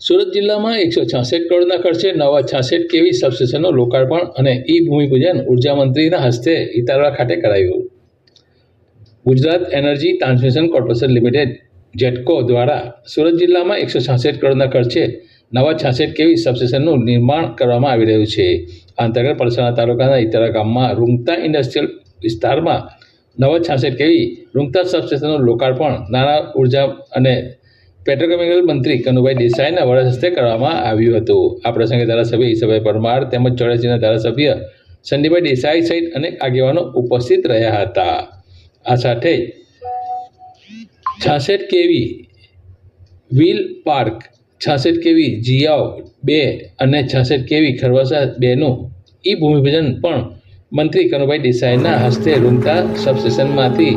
સુરત જિલ્લામાં એકસો છાસઠ કરોડના ખર્ચે નવા છાસઠ કેવી સબસ્ટેશનનું લોકાર્પણ અને ઈ ભૂમિપૂજન ઊર્જા મંત્રીના હસ્તે ઇતારવા ખાતે કરાયું. Gujarat energy transmission corporation limited, GETCO દ્વારા સુરત જિલ્લામાં એકસો છાસઠ કરોડના ખર્ચે નવા છાસઠ કેવી સબસ્ટેશનનું નિર્માણ કરવામાં આવી રહ્યું છે. આ અંતર્ગત પલસાણા તાલુકાના ઇતારા ગામમાં રૂંગતા ઇન્ડસ્ટ્રીયલ વિસ્તારમાં નવા છાસઠ કેવી રૂંગતા સબસ્ટેશનનું લોકાર્પણ, નાણાં ઊર્જા અને પેટ્રોકેમિકલ મંત્રી કનુભાઈ દેસાઈના વડા હસ્તે કરવામાં આવ્યું હતું. આ પ્રસંગે ધારાસભ્ય ઈશ્વરભાઈ પરમાર તેમજ ચોરાસીના ધારાસભ્ય સંદીપભાઈ દેસાઈ સહિત અનેક આગેવાનો ઉપસ્થિત રહ્યા હતા. આ સાથે છાસઠ કેવી વ્હીલ પાર્ક, છાસઠ કેવી જીયાવ બે અને છાસઠ કેવી ખરવાસા બેનું ઈ ભૂમિપૂજન પણ મંત્રી કનુભાઈ દેસાઈના હસ્તે રૂમતા સબસ્ટેશનમાંથી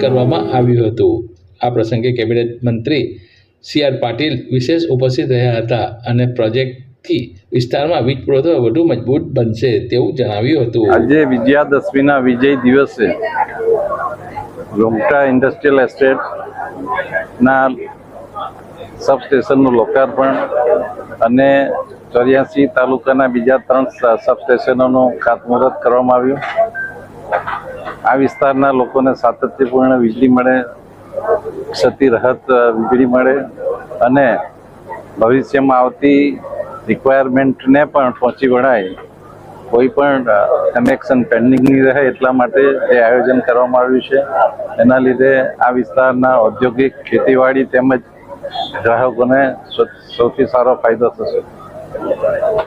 કરવામાં આવ્યું હતું. આ પ્રસંગે કેબિનેટ મંત્રી સી આર પાટીલ વિશેષ ઉપસ્થિત રહ્યા હતા અને પ્રોજેક્ટથી વિસ્તારમાં વીજ પુરવઠો વધુ મજબૂત બનશે તેવું જણાવ્યું હતું. આજે વિજયાદશમીના વિજય દિવસે લોમટા ઇન્ડસ્ટ્રીયલ એસ્ટેટના સબસ્ટેશનનું લોકાર્પણ અને ચોર્યાસી તાલુકાના બીજા ત્રણ સબસ્ટેશનોનું ખાતમુહૂર્ત કરવામાં આવ્યું. આ વિસ્તારના લોકોને સાતત્યપૂર્ણ વીજળી મળે ક્ષતિ રહત વીજળી મળે અને ભવિષ્યમાં આવતી રિક્વાયરમેન્ટને પણ પહોંચી વળાય. કોઈ પણ કનેક્શન પેન્ડિંગ નહીં રહે એટલા માટે જે આયોજન કરવામાં આવ્યું છે, એના લીધે આ વિસ્તારના ઔદ્યોગિક ખેતીવાડી તેમજ ગ્રાહકોને સૌથી સારો ફાયદો થશે.